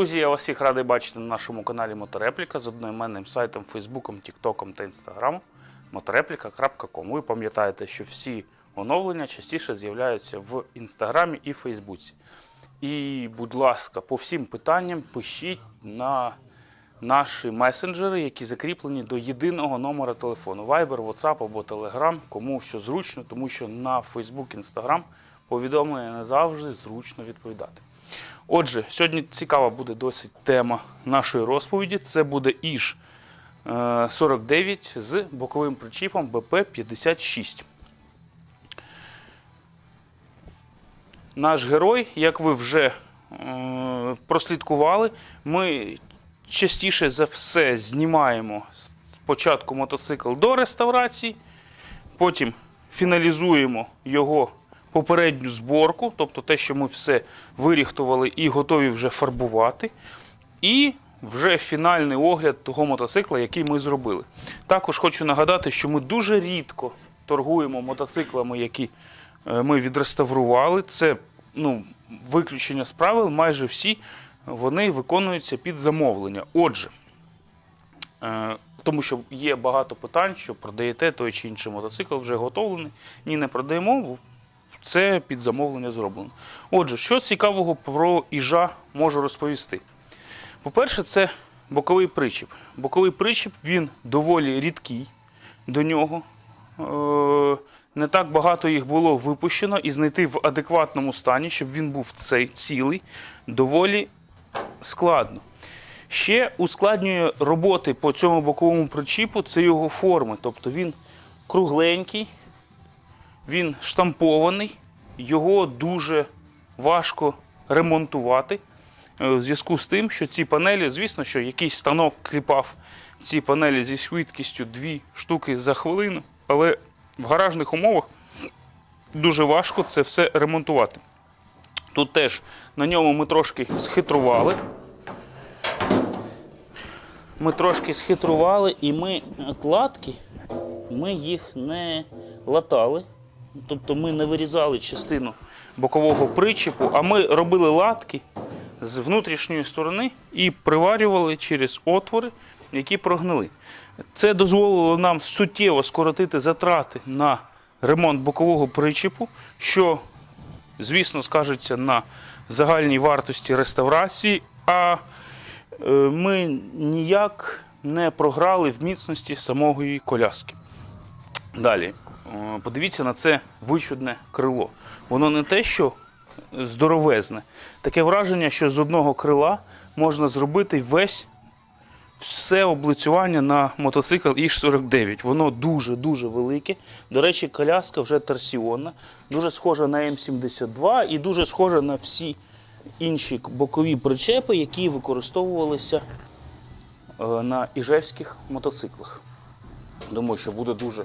Друзі, я вас всіх радий бачити на нашому каналі Моторепліка з одноіменним сайтом, Фейсбуком, Тіктоком та Інстаграмом motoreplika.com. Ви пам'ятаєте, що всі оновлення частіше з'являються в Інстаграмі і Фейсбуці. І, будь ласка, по всім питанням пишіть на наші месенджери, які закріплені до єдиного номера телефону Viber, WhatsApp або Telegram, кому що зручно, тому що на Facebook, Instagram повідомлення не завжди зручно відповідати. Отже, сьогодні цікава буде досить тема нашої розповіді. Це буде Іж е, 49 з боковим причіпом БП-56. Наш герой, як ви вже е, прослідкували, ми частіше за все знімаємо спочатку мотоцикл до реставрації, потім фіналізуємо його попередню зборку, тобто те, що ми все виріхтували і готові вже фарбувати. І вже фінальний огляд того мотоцикла, який ми зробили. Також хочу нагадати, що ми дуже рідко торгуємо мотоциклами, які е, ми відреставрували. Це ну, виключення з правил, майже всі вони виконуються під замовлення. Отже, е, тому що є багато питань, що продаєте той чи інший мотоцикл вже готовлений. Ні, не продаємо, це під замовлення зроблено. Отже, що цікавого про іжа можу розповісти? По-перше, це боковий причіп. Боковий причіп він доволі рідкий до нього. Е, Не так багато їх було випущено і знайти в адекватному стані, щоб він був цей цілий, доволі складно. Ще ускладнює роботи по цьому боковому причіпу це його форми. Тобто він кругленький, він штампований, його дуже важко ремонтувати. е, У зв'язку з тим, що ці панелі, звісно, що якийсь станок кліпав ці панелі зі швидкістю 2 штуки за хвилину, але в гаражних умовах дуже важко це все ремонтувати. Тут теж на ньому ми трошки схитрували. Ми трошки схитрували і ми отладки, ми їх не латали. Тобто ми не вирізали частину бокового причіпу, а ми робили латки з внутрішньої сторони і приварювали через отвори, які прогнили. Це дозволило нам суттєво скоротити затрати на ремонт бокового причіпу, що, звісно, скажеться на загальній вартості реставрації, а е, ми ніяк не програли в міцності самої коляски. Далі, подивіться на це вичудне крило. Воно не те, що здоровезне. Таке враження, що з одного крила можна зробити весь все облицювання на мотоцикл Іж-49. Воно дуже-дуже велике. До речі, коляска вже торсіонна, дуже схожа на М72 і дуже схожа на всі інші бокові причепи, які використовувалися е, на іжевських мотоциклах. Думаю, що буде дуже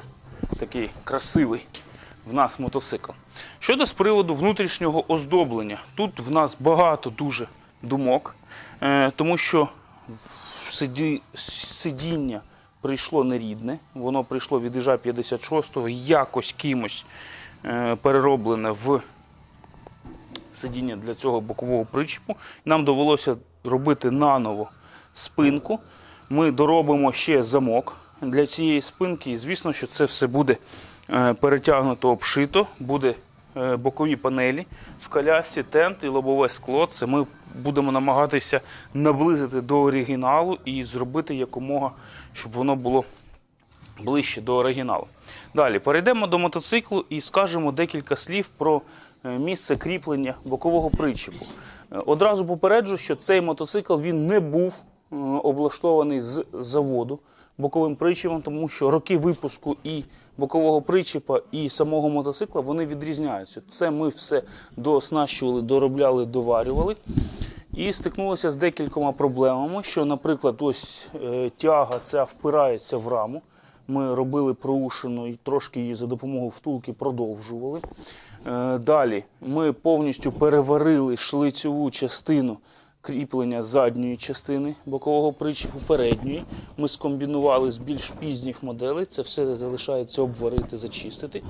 такий красивий в нас мотоцикл. Щодо з приводу внутрішнього оздоблення, тут в нас багато дуже думок, е, тому що сиді, сидіння прийшло нерідне, воно прийшло від іжа 56-го, якось кимось е, перероблене в сидіння для цього бокового причіпу. Нам довелося робити наново спинку. Ми доробимо ще замок для цієї спинки, і звісно, що це все буде е, перетягнуто обшито, буде е, бокові панелі в колясці, тент і лобове скло. Це ми будемо намагатися наблизити до оригіналу і зробити якомога, щоб воно було ближче до оригіналу. Далі перейдемо до мотоциклу і скажемо декілька слів про е, місце кріплення бокового причіпу. Одразу попереджу, що цей мотоцикл він не був облаштований з заводу боковим причіпом, тому що роки випуску і бокового причіпа, і самого мотоцикла вони відрізняються. Це ми все дооснащували, доробляли, доварювали. І стикнулися з декількома проблемами, що, наприклад, ось е, тяга ця впирається в раму. Ми робили проушину і трошки її за допомогою втулки продовжували. Е, далі ми повністю переварили шлицьову частину кріплення задньої частини бокового причіпу передньої. Ми скомбінували з більш пізніх моделей. Це все залишається обварити, зачистити.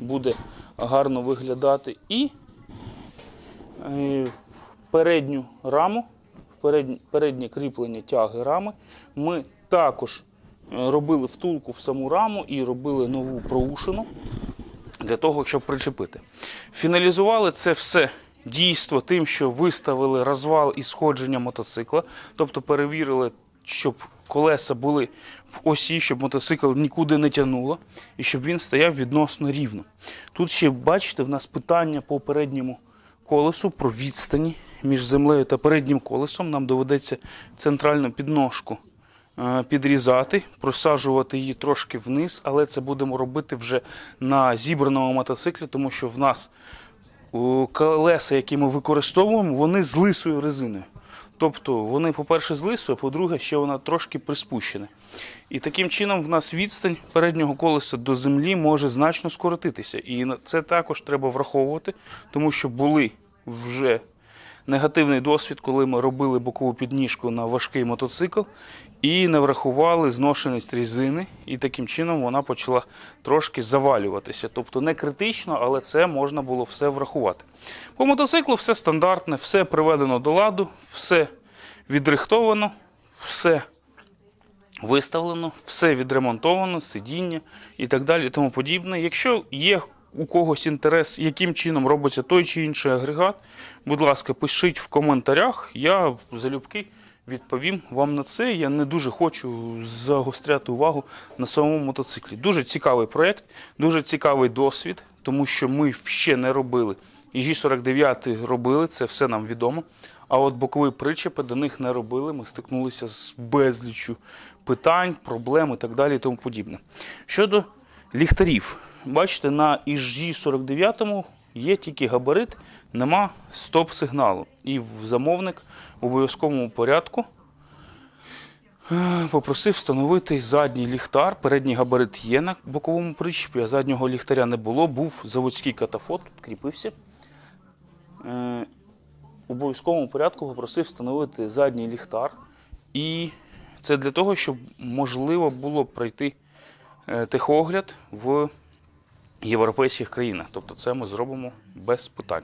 Буде гарно виглядати. І е, передню раму, переднє, кріплення тяги рами. Ми також е, робили втулку в саму раму і робили нову проушину для того, щоб причепити. Фіналізували це все дійство тим, що виставили розвал і сходження мотоцикла, тобто перевірили, щоб колеса були в осі, щоб мотоцикл нікуди не тягнуло і щоб він стояв відносно рівно. Тут ще бачите, в нас питання по передньому колесу про відстані між землею та переднім колесом. Нам доведеться центральну підножку е, підрізати, просаджувати її трошки вниз, але це будемо робити вже на зібраному мотоциклі, тому що в нас колеса, які ми використовуємо, вони з лисою резиною. Тобто вони, по-перше, з лисою, а по-друге, ще вона трошки приспущена. І таким чином в нас відстань переднього колеса до землі може значно скоротитися. І це також треба враховувати, тому що були вже негативний досвід, коли ми робили бокову підніжку на важкий мотоцикл і не врахували зношеність різини, і таким чином вона почала трошки завалюватися. Тобто не критично, але це можна було все врахувати. По мотоциклу все стандартне, все приведено до ладу, все відрихтовано, все виставлено, все відремонтовано, сидіння і так далі, тому подібне. Якщо є у когось інтерес, яким чином робиться той чи інший агрегат, будь ласка, пишіть в коментарях. Я залюбки відповім вам на це. Я не дуже хочу загостряти увагу на самому мотоциклі. Дуже цікавий проєкт, дуже цікавий досвід, тому що ми ще не робили. І G49 робили, це все нам відомо. А от бокові причепи до них не робили. Ми стикнулися з безліччю питань, проблем і так далі і тому подібне. Щодо ліхтарів, бачите, на EG49 є тільки габарит, нема стоп-сигналу. І замовник в обов'язковому порядку е, попросив встановити задній ліхтар. Передній габарит є на боковому причепі, а заднього ліхтаря не було. Був заводський катафот, кріпився. Е, в обов'язковому порядку попросив встановити задній ліхтар. І це для того, щоб можливо було пройти е, техогляд в європейських країнах. Тобто це ми зробимо без питань.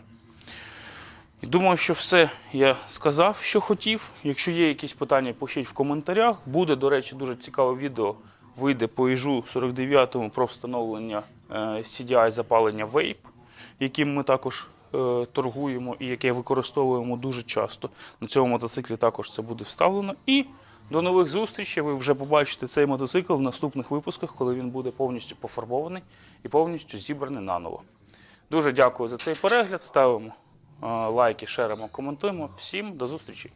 Думаю, що все я сказав, що хотів. Якщо є якісь питання, пишіть в коментарях. Буде, до речі, дуже цікаве відео. Вийде по іжу 49 про встановлення е, CDI запалення Vape, яким ми також е, торгуємо і яке використовуємо дуже часто. На цьому мотоциклі також це буде вставлено. І до нових зустрічей. Ви вже побачите цей мотоцикл в наступних випусках, коли він буде повністю пофарбований і повністю зібраний наново. Дуже дякую за цей перегляд. Ставимо лайки, шеримо, коментуємо. Всім до зустрічі!